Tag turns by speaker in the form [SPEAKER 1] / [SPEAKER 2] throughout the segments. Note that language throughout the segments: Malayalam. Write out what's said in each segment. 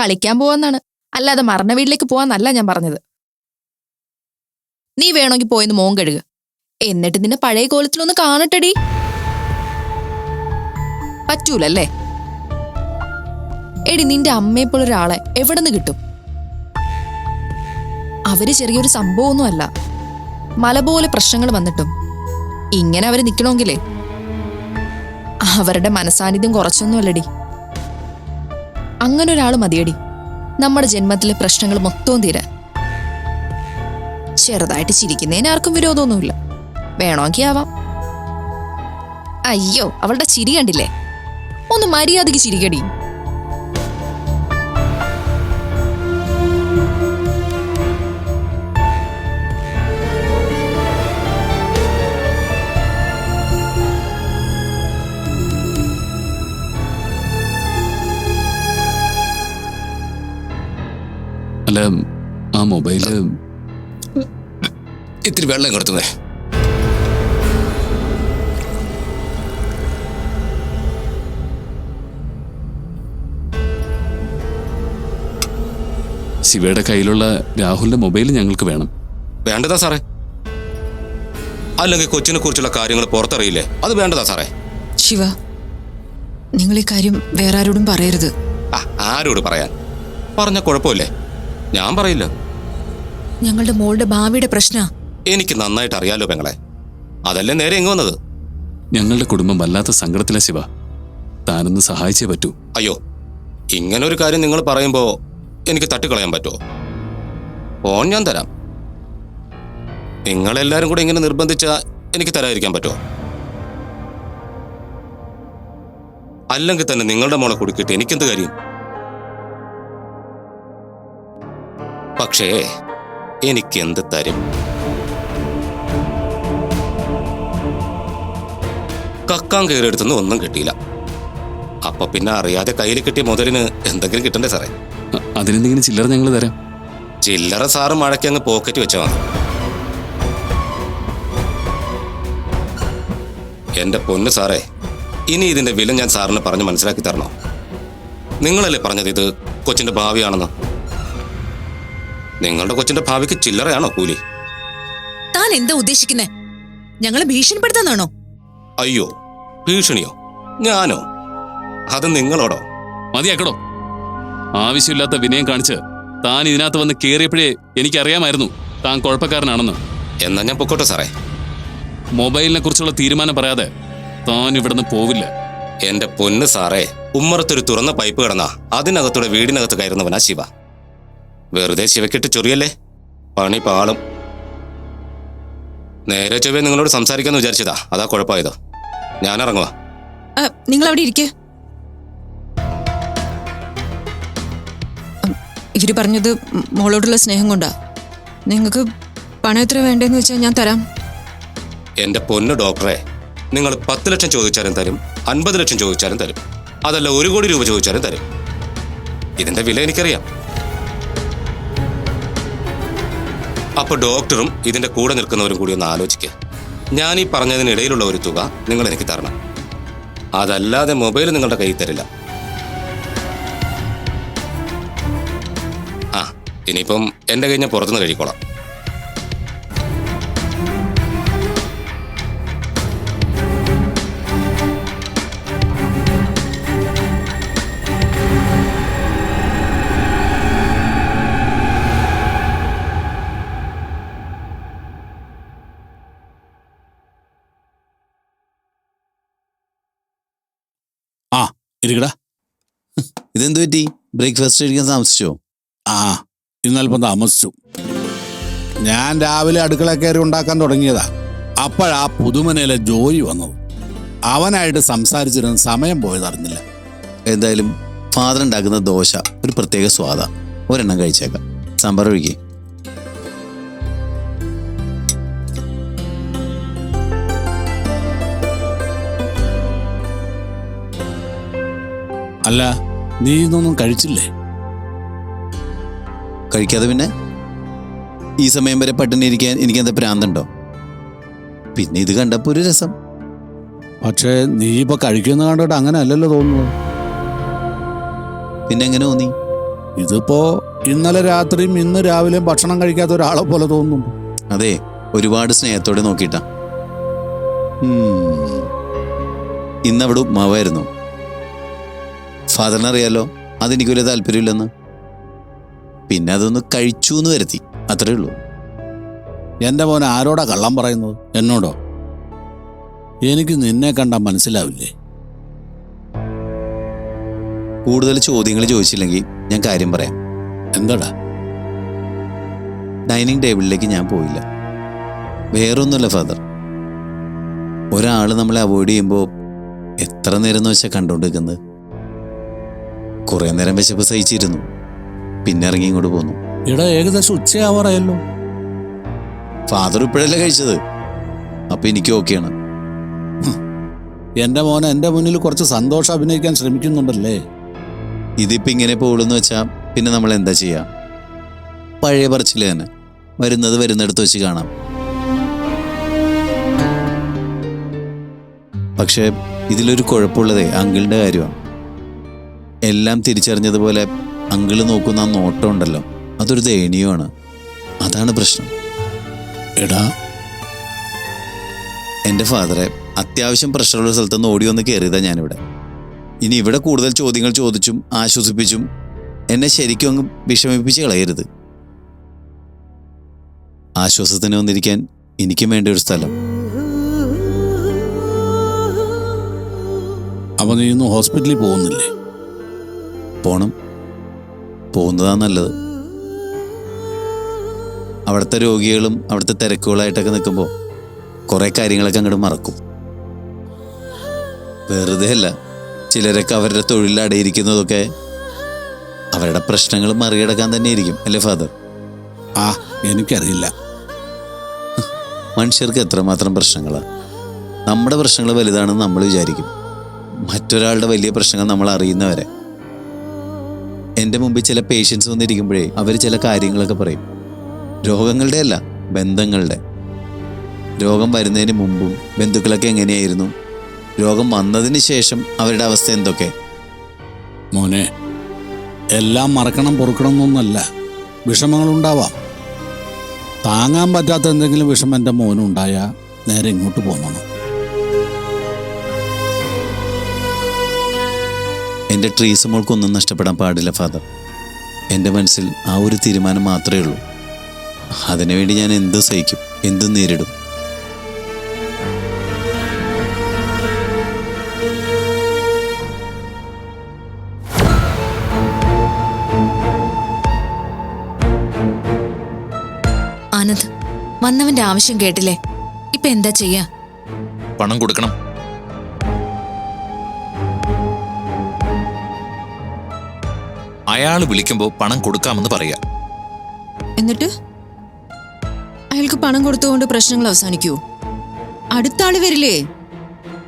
[SPEAKER 1] കളിക്കാൻ പോവാന്നാണ്. അല്ലാതെ മരണ വീട്ടിലേക്ക് പോവാന്നല്ല ഞാൻ പറഞ്ഞത്. നീ വേണമെങ്കിൽ പോയെന്ന് മോൻ കഴുക. എന്നിട്ട് നിന്നെ പഴയ കോലത്തിലൊന്ന് കാണട്ടടി. പറ്റൂലല്ലേ? എടി നിന്റെ അമ്മയെപ്പോലൊരാളെ എവിടെ നിന്ന് കിട്ടും? അവർ ചെറിയൊരു സംഭവമൊന്നുമല്ല. മല പോലെ പ്രശ്നങ്ങൾ വന്നിട്ടും. ഇങ്ങനെ അവർ നിക്കണമെങ്കിലേ അവരുടെ മനസാന്നിധ്യം കുറച്ചൊന്നുമല്ലടി. അങ്ങനെ ഒരാൾ മതിയടി. നമ്മുടെ ജന്മത്തിലെ പ്രശ്നങ്ങൾ മൊത്തവും തീരാൻ ചെറുതായിട്ട് ചിരിക്കുന്നതിന് ആർക്കും വിരോധമൊന്നുമില്ല. വേണമെങ്കിൽ ആവാം. അയ്യോ അവളുടെ ചിരി കണ്ടില്ലേ? ഒന്ന് മര്യാദയ്ക്ക് ചിരിക്കടി.
[SPEAKER 2] മൊബൈൽ.
[SPEAKER 3] ഇത്തിരി വെള്ളം കൊടുത്തുന്നേ
[SPEAKER 2] ശിവയുടെ കയ്യിലുള്ള രാഹുലിന്റെ മൊബൈൽ ഞങ്ങൾക്ക് വേണം.
[SPEAKER 3] വേണ്ടതാ സാറേ. അല്ലെങ്കിൽ കൊച്ചിനെ കുറിച്ചുള്ള കാര്യങ്ങൾ പുറത്തറിയില്ലേ? അത് വേണ്ടതാ സാറേ.
[SPEAKER 4] ശിവ നിങ്ങൾ ഈ കാര്യം വേറെ ആരോടും പറയരുത്.
[SPEAKER 3] ആ ആരോട് പറയാൻ? പറഞ്ഞ കുഴപ്പമില്ലേ? ഞാൻ പറയില്ല.
[SPEAKER 4] ഞങ്ങളുടെ മോളുടെ ഭാവിയുടെ പ്രശ്ന.
[SPEAKER 3] എനിക്ക് നന്നായിട്ട് അറിയാലോ പെങ്ങളെ. അതല്ലേ നേരെ എങ്ങ് വന്നത്?
[SPEAKER 2] ഞങ്ങളുടെ കുടുംബം വല്ലാത്ത സങ്കടത്തിലെ ശിവ. താനൊന്ന് സഹായിച്ചേ പറ്റൂ.
[SPEAKER 3] അയ്യോ ഇങ്ങനെ ഒരു കാര്യം നിങ്ങൾ പറയുമ്പോ എനിക്ക് തട്ടിക്കളയാൻ പറ്റുമോ? ഫോൺ ഞാൻ തരാം. നിങ്ങളെല്ലാരും കൂടെ ഇങ്ങനെ നിർബന്ധിച്ച എനിക്ക് തരാതിരിക്കാൻ പറ്റുമോ? അല്ലെങ്കിൽ തന്നെ നിങ്ങളുടെ മോളെ കൊടുക്കിട്ട് എനിക്കെന്ത് കാര്യം? പക്ഷേ എനിക്കെന്ത് തരും? കക്കാൻ കയറിയെടുത്തുനിന്ന് ഒന്നും കിട്ടിയില്ല. അപ്പൊ പിന്നെ അറിയാതെ കയ്യിൽ കിട്ടിയ മുതലിന് എന്തെങ്കിലും കിട്ടണ്ടേ സാറേ?
[SPEAKER 2] അതിനെന്തെങ്കിലും ചില്ലറ ഞങ്ങൾ തരാം.
[SPEAKER 3] ചില്ലറ സാറ് മഴയ്ക്ക് അങ്ങ് പോക്കറ്റ് വെച്ചാ മതി. എന്റെ പൊന്ന് സാറേ ഇനി ഇതിന്റെ വില ഞാൻ സാറിന് പറഞ്ഞ് മനസ്സിലാക്കി തരണോ? നിങ്ങളല്ലേ പറഞ്ഞത് ഇത് കൊച്ചിന്റെ ഭാവിയാണെന്ന്? നിങ്ങളുടെ കൊച്ചിന്റെ ഭാവിക്ക് ചില്ലറയാണോ കൂലി?
[SPEAKER 4] താൻ എന്താ ഉദ്ദേശിക്കുന്നേ? ഞങ്ങളെ ഭീഷണിപ്പെടുത്താന്നാണോ
[SPEAKER 3] അയ്യോ ഭീഷണിയോ? ഞാനോ? അത് നിങ്ങളോടോ?
[SPEAKER 2] മതിയാക്കടോ. ആവശ്യമില്ലാത്ത വിനയം കാണിച്ച് താൻ ഇതിനകത്ത് വന്ന് കയറിയപ്പോഴേ എനിക്കറിയാമായിരുന്നു താൻ കുഴപ്പക്കാരനാണെന്ന്.
[SPEAKER 3] എന്നാ ഞാൻ പൊക്കോട്ടെ സാറേ.
[SPEAKER 2] മൊബൈലിനെ കുറിച്ചുള്ള തീരുമാനം പറയാതെ താൻ ഇവിടുന്ന് പോവില്ല.
[SPEAKER 3] എന്റെ പൊന്ന് സാറേ ഉമ്മറത്തൊരു തുറന്ന പൈപ്പ് കിടന്ന അതിനകത്തൂടെ വീടിനകത്ത് കയറുന്നവനാ ശിവ. വെറുതെ ശിവക്കിട്ട് ചൊറിയല്ലേ? പണി പാളും. നേരെ ചൊവ്വേ നിങ്ങളോട് സംസാരിക്കാന്ന് വിചാരിച്ചതാ. അതാ കുഴപ്പമായതോ. ഞാൻ ഇറങ്ങുക
[SPEAKER 4] നിങ്ങൾ അവിടെ ഇരിക്കേ ഇവർ പറഞ്ഞത് മോളോടുള്ള സ്നേഹം കൊണ്ടാ. നിങ്ങൾക്ക് പണം എത്ര വേണ്ടെന്ന് വെച്ചാൽ ഞാൻ തരാം.
[SPEAKER 3] എന്റെ പൊന്ന് ഡോക്ടറെ നിങ്ങൾ പത്ത് ലക്ഷം ചോദിച്ചാലും തരും അൻപത് ലക്ഷം ചോദിച്ചാലും തരും. അതല്ല ഒരു കോടി രൂപ ചോദിച്ചാലും തരും. ഇതിന്റെ വില എനിക്കറിയാം. അപ്പൊ ഡോക്ടറും ഇതിന്റെ കൂടെ നിൽക്കുന്നവരും കൂടി ഒന്ന് ആലോചിക്കുക ഞാൻ ഈ പറഞ്ഞതിനിടയിലുള്ള ഒരു തുക നിങ്ങൾ എനിക്ക് തരണം. അതല്ലാതെ മൊബൈൽ നിങ്ങളുടെ കയ്യിൽ തരില്ല. ആ ഇനിയിപ്പം എന്റെ കഴിഞ്ഞ പുറത്തുനിന്ന് കഴിക്കോളാം
[SPEAKER 5] ഇരിക്കടാ.
[SPEAKER 6] ഇതെന്ത് പറ്റി? ബ്രേക്ക്ഫാസ്റ്റ് കഴിക്കാൻ താമസിച്ചോ?
[SPEAKER 5] ആ ഇന്നൽപ്പം താമസിച്ചു. ഞാൻ രാവിലെ അടുക്കള കയറി ഉണ്ടാക്കാൻ തുടങ്ങിയതാ. അപ്പോഴാ പുതുമനയിലെ ജോലി വന്നത്. അവനായിട്ട് സംസാരിച്ചിരുന്ന സമയം പോയതറിഞ്ഞില്ല
[SPEAKER 6] എന്തായാലും ഫാദർ ഉണ്ടാക്കുന്ന ദോശ ഒരു പ്രത്യേക സ്വാദ. ഒരെണ്ണം കഴിച്ചേക്കാം. സാമ്പാർ ഒഴിക്കേ
[SPEAKER 5] അല്ല നീ ഇതൊന്നും കഴിച്ചില്ലേ?
[SPEAKER 6] കഴിക്കാതെ പിന്നെ? ഈ സമയം വരെ പട്ടിണി ഇരിക്കാൻ എനിക്ക് എന്താ പ്രാന്തുണ്ടോ? പിന്നെ ഇത് കണ്ടപ്പോൾ ഒരു രസം.
[SPEAKER 5] പക്ഷേ നീ ഇപ്പൊ കഴിക്കുന്ന കണ്ടിട്ട് അങ്ങനെ അല്ലല്ലോ തോന്നുന്നു
[SPEAKER 6] പിന്നെ എങ്ങനെ തോന്നി?
[SPEAKER 5] ഇതിപ്പോ ഇന്നലെ രാത്രിയും ഇന്ന് രാവിലെയും ഭക്ഷണം കഴിക്കാത്ത ഒരാളെ പോലെ തോന്നുന്നു.
[SPEAKER 6] അതെ ഒരുപാട് സ്നേഹത്തോടെ നോക്കിയിട്ടാ. ഇന്നവിടെ ഉപ്മാവായിരുന്നു. ഫാദറിന് അറിയാലോ അതെനിക്ക് വലിയ താല്പര്യമില്ലെന്ന്. പിന്നെ അതൊന്ന് കഴിച്ചു എന്ന് വരുത്തി അത്രേ ഉള്ളൂ.
[SPEAKER 5] എന്റെ മോൻ ആരോടാ കള്ളം പറയുന്നത്? എന്നോടോ? എനിക്ക് നിന്നെ കണ്ടാൽ മനസ്സിലാവില്ലേ?
[SPEAKER 6] കൂടുതൽ ചോദ്യങ്ങൾ ചോദിച്ചില്ലെങ്കിൽ ഞാൻ കാര്യം പറയാം.
[SPEAKER 5] എന്താടാ?
[SPEAKER 6] ഡൈനിങ് ടേബിളിലേക്ക് ഞാൻ പോയില്ല. വേറൊന്നുമില്ല ഫാദർ. ഒരാൾ നമ്മളെ അവോയ്ഡ് ചെയ്യുമ്പോൾ എത്ര നേരം എന്ന് വെച്ചാൽ കണ്ടുകൊണ്ടിരിക്കുന്നത് കുറേ നേരം വിശപ്പ് സഹിച്ചിരുന്നു. പിന്നെ ഇറങ്ങി ഇങ്ങോട്ട് പോന്നു.
[SPEAKER 5] ഇവിടെ ഏകദേശം ഉച്ചയാവാറായല്ലോ.
[SPEAKER 6] ഫാദർ ഇപ്പോഴല്ലേ കഴിച്ചത്? അപ്പൊ എനിക്ക് ഓക്കെയാണ്.
[SPEAKER 5] എന്റെ മോനെ എന്റെ മുന്നിൽ കുറച്ച് സന്തോഷം അഭിനയിക്കാൻ ശ്രമിക്കുന്നുണ്ടല്ലേ?
[SPEAKER 6] ഇതിപ്പോ ഇങ്ങനെ പോകുള്ളൂ വെച്ചാ പിന്നെ നമ്മൾ എന്താ ചെയ്യാ? പഴയ പറച്ചിൽ തന്നെ. വരുന്നത് വരുന്നിടത്ത് വെച്ച് കാണാം. പക്ഷേ ഇതിലൊരു കുഴപ്പമുള്ളതേ അങ്കിളിന്റെ കാര്യമാണ്. എല്ലാം തിരിച്ചറിഞ്ഞതുപോലെ അങ്കിൾ നോക്കുന്ന ആ നോട്ടം ഉണ്ടല്ലോ അതൊരു ദയനീയമാണ്. അതാണ് പ്രശ്നം.
[SPEAKER 5] എടാ
[SPEAKER 6] എന്റെ ഫാദറെ അത്യാവശ്യം പ്രഷറുള്ള സ്ഥലത്ത് നിന്ന് ഓടി വന്ന് കയറിയതാണ് ഞാനിവിടെ. ഇനി ഇവിടെ കൂടുതൽ ചോദ്യങ്ങൾ ചോദിച്ചും ആശ്വസിപ്പിച്ചും എന്നെ ശരിക്കും അങ്ങ് വിഷമിപ്പിച്ച് കളയരുത്. ആശ്വാസത്തിന് വന്നിരിക്കാൻ എനിക്കും വേണ്ട ഒരു സ്ഥലം.
[SPEAKER 5] അവൻ ഇന്ന് ഹോസ്പിറ്റലിൽ പോകുന്നില്ലേ?
[SPEAKER 6] പോണം. പോകുന്നതാ നല്ലത്. അവിടുത്തെ രോഗികളും അവിടുത്തെ തിരക്കുകളായിട്ടൊക്കെ നിൽക്കുമ്പോൾ കുറേ കാര്യങ്ങളൊക്കെ അങ്ങോട്ട് മറക്കും. വെറുതെ അല്ല ചിലരൊക്കെ അവരുടെ തൊഴിലിൽ അടയിരിക്കുന്നതൊക്കെ അവരുടെ പ്രശ്നങ്ങൾ മറികടക്കാൻ തന്നെയായിരിക്കും അല്ലേ ഫാദർ?
[SPEAKER 5] ആ എനിക്കറിയില്ല.
[SPEAKER 6] മനുഷ്യർക്ക് എത്രമാത്രം പ്രശ്നങ്ങളാണ് നമ്മുടെ പ്രശ്നങ്ങൾ വലുതാണെന്ന് നമ്മൾ വിചാരിക്കും. മറ്റൊരാളുടെ വലിയ പ്രശ്നങ്ങൾ നമ്മൾ അറിയുന്നവരെ. എന്റെ മുമ്പിൽ ചില പേഷ്യൻസ് വന്നിരിക്കുമ്പോഴേ അവർ ചില കാര്യങ്ങളൊക്കെ പറയും. രോഗങ്ങളുടെ അല്ല ബന്ധങ്ങളുടെ. രോഗം വരുന്നതിന് മുമ്പും ബന്ധുക്കളൊക്കെ എങ്ങനെയായിരുന്നു? രോഗം വന്നതിന് ശേഷം അവരുടെ അവസ്ഥ എന്തൊക്കെ?
[SPEAKER 5] മോനെ എല്ലാം മറക്കണം പൊറുക്കണം എന്നൊന്നല്ല വിഷമങ്ങളുണ്ടാവാം. താങ്ങാൻ പറ്റാത്ത എന്തെങ്കിലും വിഷമം എന്റെ മോനുണ്ടായാൽ നേരെ ഇങ്ങോട്ട് പോന്നണം.
[SPEAKER 6] എന്റെ ട്രീസ് മോൾക്കൊന്നും നഷ്ടപ്പെടാൻ പാടില്ല ഫാദർ എന്റെ മനസ്സിൽ ആ ഒരു തീരുമാനം മാത്രമേ ഉള്ളൂ. അതിനുവേണ്ടി ഞാൻ എന്ത് സഹിക്കും എന്തും നേരിടും?
[SPEAKER 7] ആനന്ദ് വന്നവന്റെ ആവശ്യം കേട്ടില്ലേ? ഇപ്പൊ എന്താ ചെയ്യാ?
[SPEAKER 2] പണം കൊടുക്കണം. അയാൾ വിളിക്കുമ്പോൾ പണം കൊടുക്കാമെന്ന് പറയാ.
[SPEAKER 4] എന്നിട്ട്? അയാൾക്ക് പണം കൊടുത്തുകൊണ്ട് പ്രശ്നങ്ങൾ അവസാനിക്കൂ അടുത്ത ആൾ വരില്ലേ?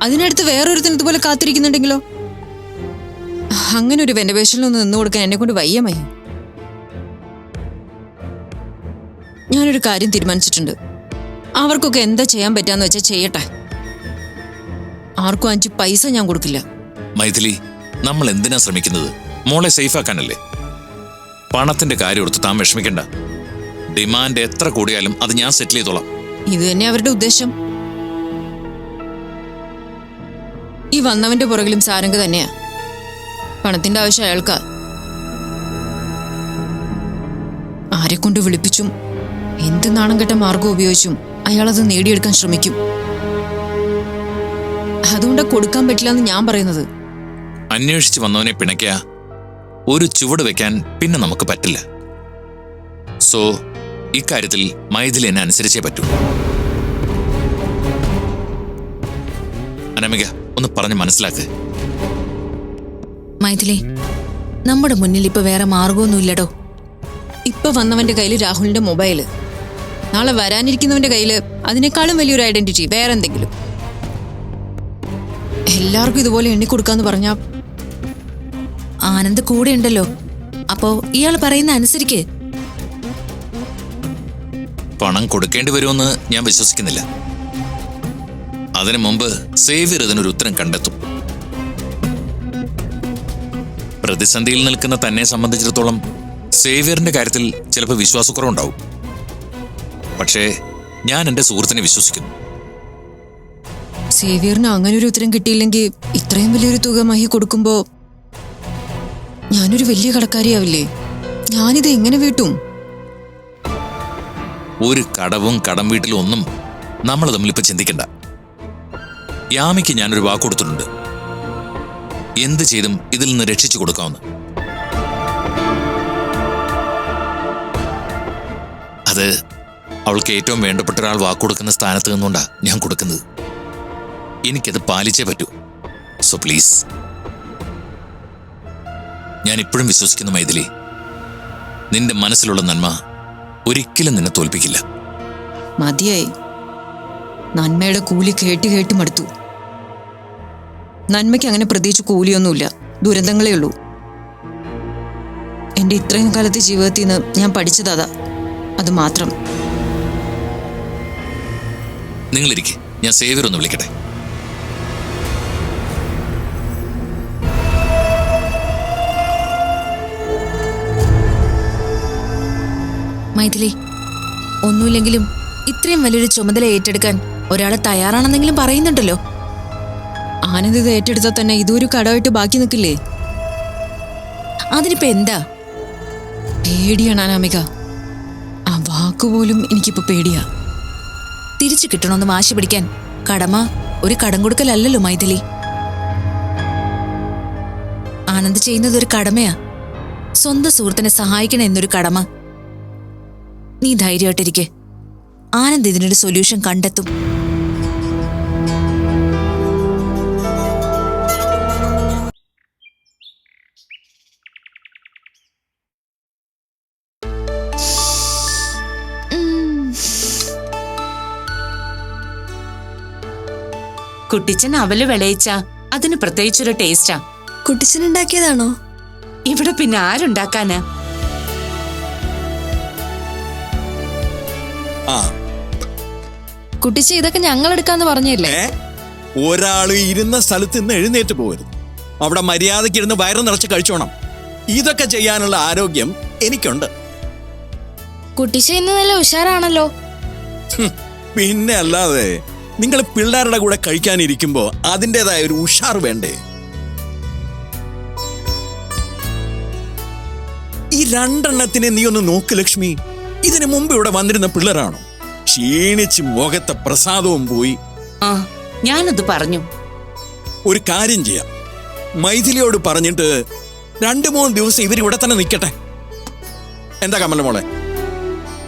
[SPEAKER 4] അതിനടുത്ത് വേറൊരുത്തിന് ഇതുപോലെ കാത്തിരിക്കുന്നുണ്ടെങ്കിലോ? അങ്ങനെ ഒരു വെന്റവേഷനിലൊന്ന് നിന്നു കൊടുക്കാൻ എന്നെ കൊണ്ട് വയ്യമായി ഞാനൊരു കാര്യം തീരുമാനിച്ചിട്ടുണ്ട്. അവർക്കൊക്കെ എന്താ ചെയ്യാൻ പറ്റാന്ന് വെച്ചാൽ ചെയ്യട്ടെ. ആർക്കും അഞ്ച് പൈസ ഞാൻ കൊടുക്കില്ല.
[SPEAKER 8] മൈഥിലി നമ്മൾ എന്തിനാ ശ്രമിക്കുന്നത്? മോളെ സേഫാക്കാനല്ലേ? പണത്തിന്റെ കാര്യം ഓർത്ത് താൻ വിഷമിക്കണ്ട. ഡിമാൻഡ് എത്ര കൂടിയാലും അത് ഞാൻ സെറ്റിൽ ചെയ്തോളാം.
[SPEAKER 4] ഇത് തന്നെ അവരുടെ ഉദ്ദേശം. ഈ വന്നവന്റെ പുറകിലും സാരംഗ് തന്നെയാ. പണത്തിന്റെ ആവശ്യം അയാൾക്കാ. ആരെ കൊണ്ട് വിളിപ്പിച്ചും എന്ത് നാണം കെട്ട മാർഗം ഉപയോഗിച്ചും അയാളത് നേടിയെടുക്കാൻ ശ്രമിക്കും. അതുകൊണ്ട് കൊടുക്കാൻ പറ്റില്ല എന്ന് ഞാൻ പറയുന്നത്.
[SPEAKER 8] അന്വേഷിച്ച് വന്നവനെ പിണയ്ക്ക. ഒരു ചുവട് വെക്കാൻ പിന്നെ നമുക്ക് പറ്റില്ല. സോ ഇക്കാര്യത്തിൽ മൈഥിലി എന്നെ അനുസരിച്ചേ പറ്റൂ. അനമിക ഒന്ന് പറഞ്ഞ് മനസ്സിലാക്ക്.
[SPEAKER 7] മൈഥിലി നമ്മുടെ മുന്നിൽ ഇപ്പൊ വേറെ മാർഗമൊന്നുമില്ലടോ
[SPEAKER 4] ഇപ്പൊ വന്നവന്റെ കയ്യിൽ രാഹുലിന്റെ മൊബൈൽ. നാളെ വരാനിരിക്കുന്നവന്റെ കയ്യിൽ അതിനേക്കാളും വലിയൊരു ഐഡന്റിറ്റി വേറെ എന്തെങ്കിലും എല്ലാവർക്കും ഇതുപോലെ എണ്ണിക്കൊടുക്കാന്ന് പറഞ്ഞാ
[SPEAKER 7] ആനന്ദ് കൂടെ ഉണ്ടല്ലോ അപ്പോ ഇയാൾ പറയുന്ന അനുസരിക്ക്.
[SPEAKER 8] പണം കൊടുക്കേണ്ടി വരുമെന്ന് ഞാൻ വിശ്വസിക്കുന്നില്ല. അതിനു മുമ്പ് സേവ്യർ ഇതിനൊരു ഉത്തരം കണ്ടെത്തും. പ്രതിസന്ധിയിൽ നിൽക്കുന്ന തന്നെ സംബന്ധിച്ചിടത്തോളം സേവ്യറിന്റെ കാര്യത്തിൽ ചിലപ്പോൾ വിശ്വാസക്കുറവുണ്ടാവും. പക്ഷേ ഞാൻ എന്റെ സുഹൃത്തിനെ വിശ്വസിക്കുന്നു.
[SPEAKER 4] സേവ്യറിന് അങ്ങനെ ഒരു ഉത്തരം കിട്ടിയില്ലെങ്കിൽ ഇത്രയും വലിയൊരു തുക മഹി കൊടുക്കുമ്പോ ഞാനൊരു വലിയ കടക്കാരിയാവില്ലേ? ഞാനിത് എങ്ങനെ വീട്ടും?
[SPEAKER 8] ഒരു കടവും കടം വീട്ടിലും ഒന്നും നമ്മൾ തമ്മിൽ ഇപ്പൊ ചിന്തിക്കണ്ട. യാമിക്ക് ഞാനൊരു വാക്ക് കൊടുത്തിട്ടുണ്ട്. എന്ത് ചെയ്തും ഇതിൽ നിന്ന് രക്ഷിച്ചു കൊടുക്കാമെന്ന് അത് അവൾക്ക് ഏറ്റവും വേണ്ടപ്പെട്ട ഒരാൾ വാക്ക് കൊടുക്കുന്ന സ്ഥാനത്ത് നിന്നുകൊണ്ടാ ഞാൻ കൊടുക്കുന്നത്. എനിക്കത് പാലിച്ചേ പറ്റൂ. സോ പ്ലീസ് ഞാൻ ഇപ്പോഴും വിശ്വസിക്കുന്നു മൈഥിലി. നിന്റെ മനസ്സിലുള്ള നന്മ ഒരിക്കലും നിന്നെ തോൽപ്പിക്കില്ല.
[SPEAKER 4] മതിയായി. നന്മയുടെ കൂലി കേട്ട് കേട്ട് മടുത്തു. നന്മയ്ക്ക് അങ്ങനെ പ്രത്യേകിച്ച് കൂലിയൊന്നുമില്ല. ദുരന്തങ്ങളേ ഉള്ളൂ. എന്റെ ഇത്രയും കാലത്തെ ജീവിതത്തിൽ നിന്ന് ഞാൻ പഠിച്ചതാ അത് മാത്രം.
[SPEAKER 8] നിങ്ങളിരിക്കെ. ഞാൻ സേവിയർ ഒന്ന് വിളിക്കട്ടെ.
[SPEAKER 7] മൈഥിലി ഒന്നുമില്ലെങ്കിലും ഇത്രയും വലിയൊരു ചുമതല ഏറ്റെടുക്കാൻ ഒരാളെ തയ്യാറാണെന്നെങ്കിലും പറയുന്നുണ്ടല്ലോ.
[SPEAKER 4] ആനന്ദ് ഇത് ഏറ്റെടുത്താൽ തന്നെ ഇതൊരു കടമായിട്ട് ബാക്കി നിൽക്കില്ലേ?
[SPEAKER 7] അതിനിപ്പോ എന്താ?
[SPEAKER 4] പേടിയാണ് അനാമിക. ആ വാക്കുപോലും എനിക്കിപ്പോ പേടിയാ.
[SPEAKER 7] തിരിച്ചു കിട്ടണമെന്ന് വാശി പിടിക്കാൻ കടമ ഒരു കടം കൊടുക്കലല്ലല്ലോ മൈഥിലി. ആനന്ദ് ചെയ്യുന്നത് ഒരു കടമയാ. സ്വന്തം സുഹൃത്തിനെ സഹായിക്കണം എന്നൊരു കടമ. നീ ധൈര്യമായിട്ടിരിക്കെ. ആനന്ദ് ഇതിനൊരു സൊല്യൂഷൻ കണ്ടെത്തും.
[SPEAKER 9] കുട്ടിച്ചൻ അവൽ വിളയിച്ച അതിന് പ്രത്യേകിച്ചൊരു ടേസ്റ്റാ
[SPEAKER 10] കുട്ടിച്ചൻ ഉണ്ടാക്കിയതാണോ?
[SPEAKER 9] ഇവിടെ പിന്നെ ആരുണ്ടാക്കാനാ?
[SPEAKER 11] ആ.
[SPEAKER 1] കുട്ടിച്ച ഇതൊക്കെ ഞങ്ങൾ എടുക്കാന്ന് പറഞ്ഞില്ലേ
[SPEAKER 11] ഒരാൾ ഇരുന്ന സ്ഥലത്ത് നിന്ന് എഴുന്നേറ്റ് പോകരുത് അവിടെ മര്യാദയ്ക്ക് ഇരുന്ന് വയറ് നിറച്ച് കഴിച്ചോണം. ഇതൊക്കെ ചെയ്യാനുള്ള ആരോഗ്യം എനിക്കുണ്ട്.
[SPEAKER 10] കുട്ടിച്ച ഇന്ന് നല്ല ഉഷാറാണല്ലോ.
[SPEAKER 11] പിന്നെ അല്ലാതെ നിങ്ങൾ പിള്ളേരുടെ കൂടെ കഴിക്കാനിരിക്കുമ്പോ അതിന്റെതായ ഒരു ഉഷാർ വേണ്ടേ? ഈ രണ്ടെണ്ണത്തിനെ നീ ഒന്ന് നോക്ക് ലക്ഷ്മി. ഇതിനു മുമ്പ് ഇവിടെ വന്നിരുന്ന പിള്ളേരാണോ? ക്ഷീണിച്ച് മുഖത്തെ പ്രസാദവും പോയി.
[SPEAKER 9] ആ ഞാനത് പറഞ്ഞു.
[SPEAKER 11] ഒരു കാര്യം ചെയ്യാം. മൈഥിലിയോട് പറഞ്ഞിട്ട് രണ്ടു മൂന്ന് ദിവസം ഇവരിവിടെ തന്നെ നിൽക്കട്ടെ. എന്താ കമല മോളെ?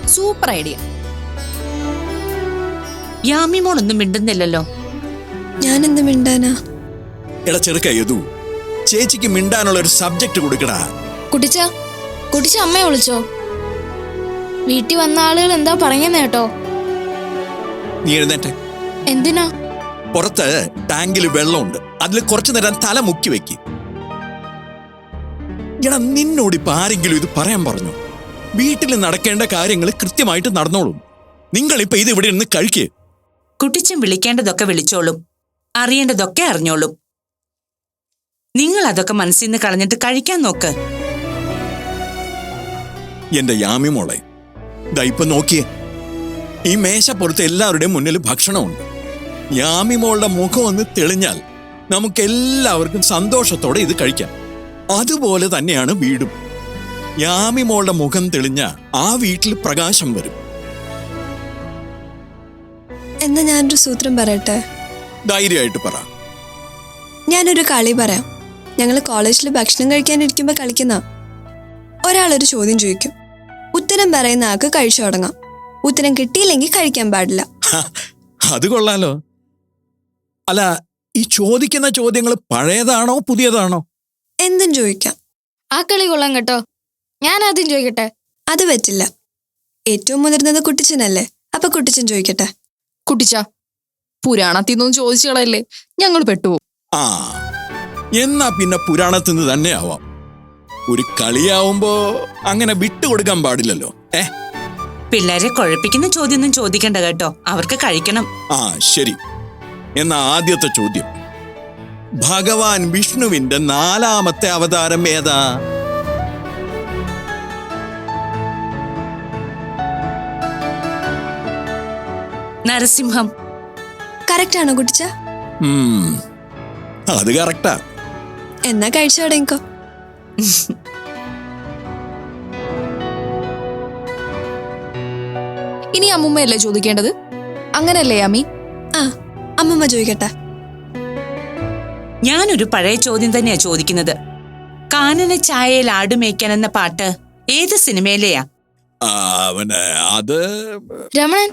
[SPEAKER 1] Super idea.
[SPEAKER 9] യാമി മോളൊന്നും മിണ്ടുന്നില്ലല്ലോ.
[SPEAKER 10] ഞാനെന്ത് എന്ത് മിണ്ടാനാ?
[SPEAKER 11] എടാ ചെറുക്ക യദു ചേച്ചിക്ക് മിണ്ടാനുള്ള ഒരു സബ്ജക്ട് കൊടുക്കടാ.
[SPEAKER 10] കുട്ടിച്ച? കുട്ടിച്ച അമ്മയെ വിളിച്ചോ? വീട്ടിൽ വന്ന ആളുകൾ എന്താ പറയുന്നേ കേട്ടോ?
[SPEAKER 11] നീ എഴുന്നേറ്റെ.
[SPEAKER 10] എന്തിനാ?
[SPEAKER 11] പുറത്ത് ടാങ്കിൽ വെള്ളമുണ്ട്. അതിൽ കുറച്ചു നേരം തല മുക്കി വെക്ക്. എടാ നിന്നോട് ഇപ്പൊ ആരെങ്കിലും ഇത് പറയാൻ പറഞ്ഞു? വീട്ടിൽ നടക്കേണ്ട കാര്യങ്ങൾ കൃത്യമായിട്ട് നടന്നോളും. നിങ്ങൾ ഇപ്പൊ ഇത് ഇവിടെ നിന്ന് കഴിക്ക്.
[SPEAKER 9] കുട്ടിച്ചൻ വിളിക്കേണ്ടതൊക്കെ വിളിച്ചോളും. അറിയേണ്ടതൊക്കെ അറിഞ്ഞോളും. നിങ്ങൾ അതൊക്കെ മനസ്സിൽ നിന്ന് കളഞ്ഞിട്ട് കഴിക്കാൻ നോക്ക്.
[SPEAKER 11] എന്റെ യാമി മോളെ ഇപ്പൊ നോക്കിയേ. ഈ മേശപ്പുറത്ത് എല്ലാവരുടെയും മുന്നിൽ ഭക്ഷണമുണ്ട്. യാമിമോളുടെ മുഖം ഒന്ന് തെളിഞ്ഞാൽ നമുക്ക് എല്ലാവർക്കും സന്തോഷത്തോടെ ഇത് കഴിക്കാം. അതുപോലെ തന്നെയാണ് വീടും. യാമിമോളുടെ മുഖം തെളിഞ്ഞ ആ വീട്ടിൽ പ്രകാശം വരും.
[SPEAKER 10] എന്നാ ഞാനൊരു സൂത്രം പറയട്ടെ?
[SPEAKER 11] ധൈര്യമായിട്ട് പറ.
[SPEAKER 10] ഞാനൊരു കളി പറയാം. ഞങ്ങൾ കോളേജിൽ ഭക്ഷണം കഴിക്കാനിരിക്കുമ്പോൾ കളിക്കുന്ന? ഒരാളൊരു ചോദ്യം ചോദിക്കും. ഉത്തരം പറയുന്ന ആൾക്ക് കഴിച്ചു തുടങ്ങാം. ഉത്തരം കിട്ടിയില്ലെങ്കിൽ കഴിക്കാൻ പാടില്ല.
[SPEAKER 11] അത് കൊള്ളാലോ. അല്ല ഈ ചോദിക്കുന്ന ചോദ്യങ്ങൾ പഴയതാണോ പുതിയതാണോ?
[SPEAKER 10] എന്തും ചോദിക്കാം. ആ കളി കൊള്ളാം കേട്ടോ. ഞാൻ ആദ്യം ചോദിക്കട്ടെ? അത് പറ്റില്ല. ഏറ്റവും മുതിർന്നത് കുട്ടിച്ചനല്ലേ? അപ്പൊ കുട്ടിച്ചൻ ചോദിക്കട്ടെ?
[SPEAKER 1] കുട്ടിച്ച പുരാണത്തിൽ നിന്നും ചോദിച്ചു കളയല്ലേ ഞങ്ങൾ പെട്ടുപോകും.
[SPEAKER 11] ആ എന്നാ പിന്നെ പുരാണത്തിൽ നിന്ന് തന്നെ ആവാം. ഒരു കളിയാവുമ്പോ അങ്ങനെ വിട്ടുകൊടുക്കാൻ പാടില്ലല്ലോ. ഏ?
[SPEAKER 9] പിള്ളേരെ കുഴപ്പിക്കുന്ന ചോദ്യമൊന്നും ചോദിക്കണ്ട കേട്ടോ. അവർക്ക് കഴിക്കണം.
[SPEAKER 11] ആ ശരി. എന്നാ ആദ്യത്തെ ചോദ്യം. ഭഗവാൻ വിഷ്ണുവിന്റെ നാലാമത്തെ അവതാരം ഏതാ?
[SPEAKER 9] നരസിംഹം.
[SPEAKER 10] കറക്റ്റ് ആണോ കുട്ടിച്ച
[SPEAKER 11] അത് കറക്റ്റാ.
[SPEAKER 10] എന്നാ കഴിച്ചോടെ തുടങ്ങിക്കോ
[SPEAKER 1] ഇനി അമ്മുമ്മയല്ലേ ചോദിക്കേണ്ടത്? അങ്ങനല്ലേ അമ്മി?
[SPEAKER 10] ആ അമ്മമ്മ ചോദിക്കട്ടെ.
[SPEAKER 9] ഞാനൊരു പഴയ ചോദ്യം തന്നെയാ ചോദിക്കുന്നത്. കാനന ചായയിൽ ആടുമേക്കാൻ എന്ന പാട്ട് ഏത് സിനിമയിലെയാ?
[SPEAKER 11] അവന് അത്
[SPEAKER 12] രമണൻ?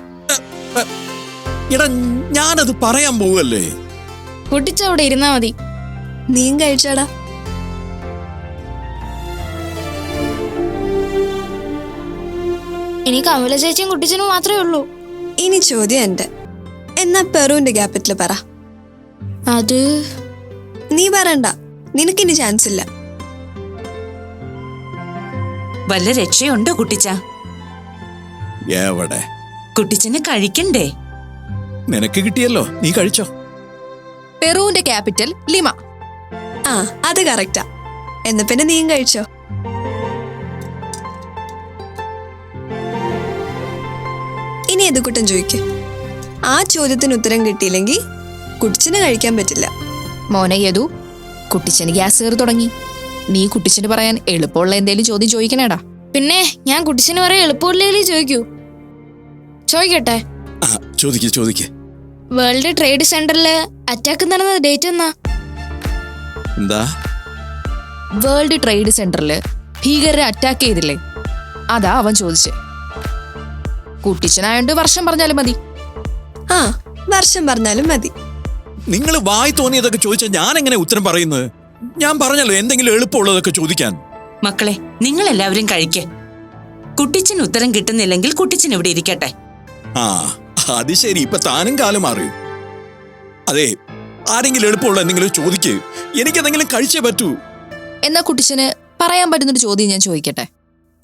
[SPEAKER 11] ഞാനത് പറയാൻ പോവല്ലേ?
[SPEAKER 12] കുട്ടിച്ചവിടെ ഇരുന്നാ മതി.
[SPEAKER 10] നീ കഴിച്ചോടാ.
[SPEAKER 12] ഇനി കമല ചേച്ചിയും കുട്ടിച്ചനും മാത്രമേ ഉള്ളൂ.
[SPEAKER 10] ഇനി ചോദ്യം എന്റെ. എന്നാ പെറുവിന്റെ ക്യാപിറ്റൽ പറ.
[SPEAKER 12] അത്
[SPEAKER 10] നീ പറണ്ട നിനക്കിനി ചാൻസ് ഇല്ല.
[SPEAKER 9] വല്ല രക്ഷയുണ്ടോ കുട്ടിച്ച?
[SPEAKER 11] എവിടെ?
[SPEAKER 9] കുട്ടിച്ചനെ കഴിക്കണ്ടേ?
[SPEAKER 11] നിനക്ക് കിട്ടിയല്ലോ. നീ കഴിച്ചോ?
[SPEAKER 1] പെറുവിന്റെ ക്യാപിറ്റൽ ലിമ.
[SPEAKER 10] ആ അത് കറക്റ്റാ എന്നാ പിന്നെ നീയും കഴിച്ചോ? ഇനി ഏത് കുട്ടൻ ചോദിക്ക്? ആ ചോദ്യത്തിന് ഉത്തരം കിട്ടിയില്ലെങ്കിൽ കുട്ടിച്ചന് കഴിക്കാൻ പറ്റില്ല.
[SPEAKER 1] മോനെ യദു കുട്ടിച്ചന് ഗ്യാസ് കയറി തുടങ്ങി. നീ കുട്ടിച്ചന് പറയാൻ എളുപ്പമുള്ള എന്തേലും ചോദ്യം ചോദിക്കണേടാ.
[SPEAKER 12] പിന്നെ ഞാൻ കുട്ടിച്ചന് പറയാൻ എളുപ്പമില്ലേ ചോദിക്കൂ. ചോദിക്കട്ടെ?
[SPEAKER 11] ആ ചോദിക്കേ ചോദിക്ക്.
[SPEAKER 12] വേൾഡ് ട്രേഡ് സെന്ററിൽ അറ്റാക്ക് നടന്ന ഡേറ്റ് എന്നാ?
[SPEAKER 6] എന്താ?
[SPEAKER 1] വേൾഡ് ട്രേഡ് സെന്ററിൽ ഭീകരരെ അറ്റാക്ക് ചെയ്തില്ലേ? അതാ അവൻ ചോദിച്ചേ. കുട്ടിച്ചനായോണ്ട് വർഷം പറഞ്ഞാലും മതി.
[SPEAKER 10] ആ വർഷം പറഞ്ഞാലും മതി.
[SPEAKER 11] നിങ്ങൾ വായി തോന്നിയതൊക്കെ ചോദിച്ചാൽ ഞാൻ എങ്ങനെ ഉത്തരം പറയുന്നത്? ഞാൻ പറഞ്ഞല്ലോ എന്തെങ്കിലും എളുപ്പമുള്ളതൊക്കെ ചോദിക്കാൻ.
[SPEAKER 9] മക്കളെ നിങ്ങൾ എല്ലാവരും കഴിക്കേ. കുട്ടിച്ചൻ ഉത്തരം കിട്ടുന്നില്ലെങ്കിൽ കുട്ടിച്ചൻ ഇവിടെ ഇരിക്കട്ടെ.
[SPEAKER 11] ആ അത് ശരി. ഇപ്പൊ താനും കാലം മാറി. അതെ ആരെങ്കിലും എളുപ്പമുള്ള എന്തെങ്കിലും ചോദിക്ക്. എനിക്ക് എന്തെങ്കിലും കഴിച്ചേ പറ്റൂ.
[SPEAKER 1] എന്നാ കുട്ടിച്ചന് പറയാൻ പറ്റുന്നൊരു ചോദ്യം ഞാൻ ചോദിക്കട്ടെ?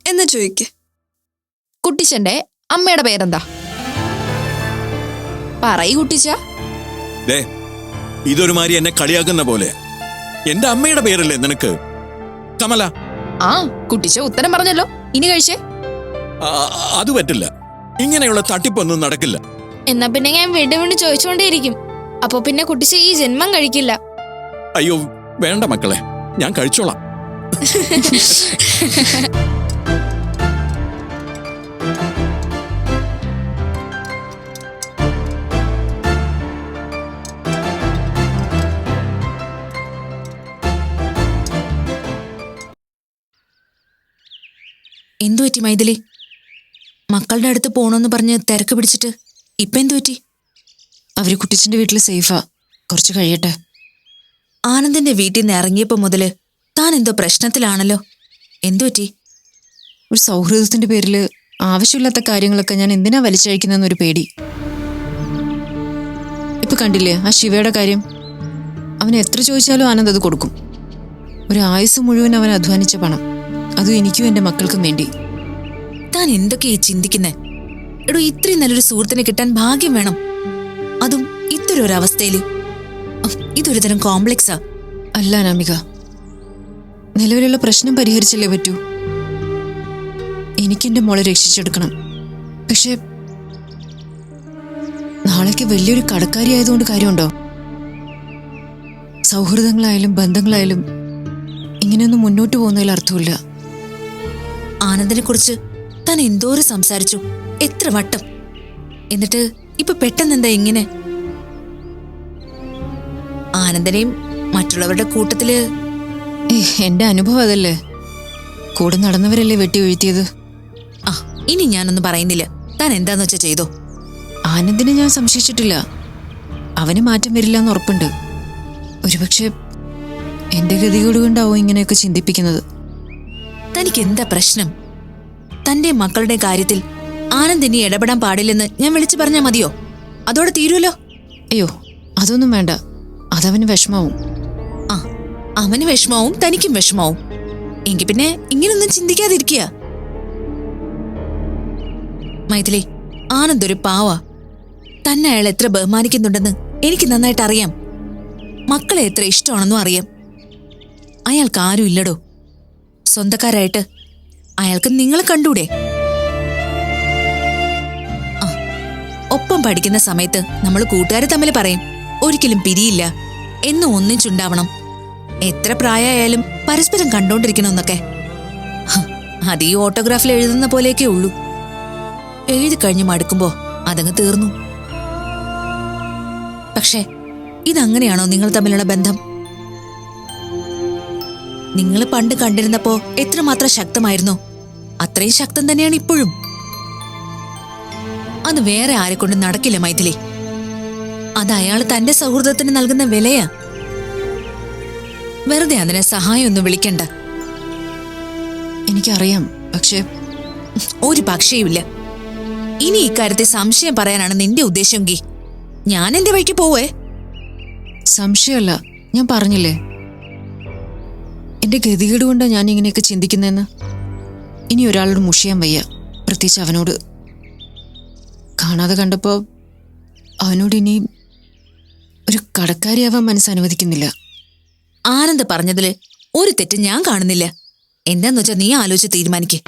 [SPEAKER 10] എന്നാ ചോദിക്ക്?
[SPEAKER 1] കുട്ടിച്ചന്റെ അമ്മയുടെ പേരെന്താ? പറയ് കുട്ടിച്ച.
[SPEAKER 11] ഇതൊരു മാതിരി എന്നെ കളിയാക്കുന്ന പോലെ. എന്റെ അമ്മയുടെ പേരല്ലേ നിനക്ക്? കമല.
[SPEAKER 1] ആ കുട്ടിച്ച ഉത്തരം പറഞ്ഞല്ലോ. ഇനി കഴിച്ചേ.
[SPEAKER 11] അത് പറ്റില്ല. ഇങ്ങനെയുള്ള തട്ടിപ്പൊന്നും നടക്കില്ല.
[SPEAKER 12] എന്നാ പിന്നെ ഞാൻ വീണ്ടും വീണ്ടും ചോദിച്ചുകൊണ്ടേയിരിക്കും. അപ്പൊ പിന്നെ കുട്ടിച്ച ഈ ജന്മം കഴിക്കില്ല.
[SPEAKER 11] അയ്യോ വേണ്ട മക്കളെ. ഞാൻ കഴിച്ചോളാം.
[SPEAKER 7] എന്തു പറ്റി മൈഥിലി? മക്കളുടെ അടുത്ത് പോണോന്ന് പറഞ്ഞ് തിരക്ക് പിടിച്ചിട്ട് ഇപ്പൊ എന്തു പറ്റി?
[SPEAKER 4] അവർ കുട്ടിച്ചന്റെ വീട്ടിൽ സേഫാ. കുറച്ച് കഴിയട്ടെ.
[SPEAKER 7] ആനന്ദിന്റെ വീട്ടിൽ നിന്ന് ഇറങ്ങിയപ്പോ മുതൽ താൻ എന്തോ പ്രശ്നത്തിലാണല്ലോ. എന്തു പറ്റി?
[SPEAKER 4] ഒരു സൗഹൃദത്തിന്റെ പേരിൽ ആവശ്യമില്ലാത്ത കാര്യങ്ങളൊക്കെ ഞാൻ എന്തിനാ വലിച്ചഴിക്കുന്നതെന്നൊരു പേടി. ഇപ്പൊ കണ്ടില്ലേ ആ ശിവയുടെ കാര്യം? അവൻ എത്ര ചോദിച്ചാലും ആനന്ദ് അത് കൊടുക്കും. ഒരു ആയുസ് മുഴുവൻ അവൻ അധ്വാനിച്ച പണം. അതും എനിക്കും എന്റെ മക്കൾക്കും വേണ്ടി.
[SPEAKER 7] താൻ എന്തൊക്കെയാ ചിന്തിക്കുന്നേ? എടോ ഇത്രയും നല്ലൊരു സുഹൃത്തിനെ കിട്ടാൻ ഭാഗ്യം വേണം. അതും ഇത്തരം ഒരു അവസ്ഥയിൽ ഇതൊരു തരം കോംപ്ലക്സാ.
[SPEAKER 4] അല്ല നാമിക നിലവിലുള്ള പ്രശ്നം പരിഹരിച്ചല്ലേ പറ്റൂ? എനിക്കെന്റെ മോളെ രക്ഷിച്ചെടുക്കണം. പക്ഷെ നാളേക്ക് വലിയൊരു കടക്കാരി ആയതുകൊണ്ട് കാര്യമുണ്ടോ? സൗഹൃദങ്ങളായാലും ബന്ധങ്ങളായാലും ഇങ്ങനെയൊന്നും മുന്നോട്ട് പോകുന്നതിൽ അർത്ഥമില്ല.
[SPEAKER 7] ആനന്ദിനെ കുറിച്ച് താൻ എന്തോരം സംസാരിച്ചു. എത്ര വട്ടം. എന്നിട്ട് ഇപ്പൊ പെട്ടെന്നെന്താ ഇങ്ങനെ? ആനന്ദനെയും മറ്റുള്ളവരുടെ
[SPEAKER 4] കൂട്ടത്തിൽ എന്റെ അനുഭവം അതല്ലേ? കൂടെ നടന്നവരല്ലേ വെട്ടി വീഴ്ത്തിയത്?
[SPEAKER 7] ആ ഇനി ഞാനൊന്നും പറയുന്നില്ല. താൻ എന്താന്ന് വെച്ചാ ചെയ്തോ?
[SPEAKER 4] ആനന്ദിനെ ഞാൻ സംശയിച്ചിട്ടില്ല. അവന് മാറ്റം വരില്ല എന്ന് ഉറപ്പുണ്ട്. ഒരുപക്ഷെ എന്റെ ഗതികേട് കൊണ്ടാവും ഇങ്ങനെയൊക്കെ ചിന്തിപ്പിക്കുന്നത്.
[SPEAKER 7] തനിക്ക് എന്താ പ്രശ്നം? തന്റെ മക്കളുടെ കാര്യത്തിൽ ആനന്ദ് ഇനി ഇടപെടാൻ പാടില്ലെന്ന് ഞാൻ വിളിച്ചു പറഞ്ഞാൽ മതിയോ? അതോടെ തീരുമല്ലോ
[SPEAKER 4] അയ്യോ അതൊന്നും വേണ്ട. അതവന് വിഷമാവും.
[SPEAKER 7] ആ അവന് വിഷമാവും തനിക്കും വിഷമാവും. എങ്കി പിന്നെ ഇങ്ങനൊന്നും ചിന്തിക്കാതിരിക്കുക. മൈഥിലി ആനന്ദ് ഒരു പാവ. തന്നെ അയാൾ എത്ര ബഹുമാനിക്കുന്നുണ്ടെന്ന് എനിക്ക് നന്നായിട്ട് അറിയാം മക്കളെ എത്ര ഇഷ്ടമാണെന്നും അറിയാം. അയാൾക്ക് ആരും ഇല്ലടോ. സ്വന്തക്കാരായിട്ട്. അയാൾക്ക് നിങ്ങളെ കണ്ടൂടെ? ഒപ്പം പഠിക്കുന്ന സമയത്ത് നമ്മൾ കൂട്ടുകാർ തമ്മിൽ പറയും ഒരിക്കലും പിരിയില്ല. എന്നും ഒന്നിച്ചുണ്ടാവണം. എത്ര പ്രായമായാലും പരസ്പരം കണ്ടോണ്ടിരിക്കണമെന്നൊക്കെ. അത് ഈ ഓട്ടോഗ്രാഫിൽ എഴുതുന്ന പോലെയൊക്കെ ഉള്ളൂ. എഴുതി കഴിഞ്ഞ് മടുക്കുമ്പോ അതങ്ങ് തീർന്നു. പക്ഷേ ഇതങ്ങനെയാണോ നിങ്ങൾ തമ്മിലുള്ള ബന്ധം? നിങ്ങൾ പണ്ട് കണ്ടിരുന്നപ്പോ എത്രമാത്രം ശക്തമായിരുന്നു? അത്രയും ശക്തം തന്നെയാണ് ഇപ്പോഴും. അത് വേറെ ആരെ കൊണ്ട് നടക്കില്ല മൈഥിലി. അത് അയാൾ തന്റെ സൗഹൃദത്തിന് നൽകുന്ന വിലയാ. വെറുതെ അതിനെ സഹായമൊന്നും വിളിക്കണ്ട.
[SPEAKER 4] എനിക്കറിയാം പക്ഷേ
[SPEAKER 7] ഒരു പക്ഷേയുമില്ല. ഇനി ഇക്കാര്യത്തിൽ സംശയം പറയാനാണ് നിന്റെ ഉദ്ദേശമെങ്കിൽ. ഞാൻ എന്റെ വഴിക്ക് പോവേ?
[SPEAKER 4] സംശയമല്ല ഞാൻ പറഞ്ഞില്ലേ? എന്റെ ഗതികേട് കൊണ്ടാണ് ഞാൻ ഇങ്ങനെയൊക്കെ ചിന്തിക്കുന്നതെന്ന്. ഇനി ഒരാളോട് മുഷിയാൻ വയ്യ. പ്രത്യേകിച്ച് അവനോട്. കാണാതെ കണ്ടപ്പോ അവനോട് ഇനി ഒരു കടക്കാരിയാവാൻ മനസ്സ് അനുവദിക്കുന്നില്ല.
[SPEAKER 7] ആനന്ദ് പറഞ്ഞതിൽ ഒരു തെറ്റ് ഞാൻ കാണുന്നില്ല. എന്താന്ന് വെച്ചാ നീ ആലോചിച്ച് തീരുമാനിക്കേ.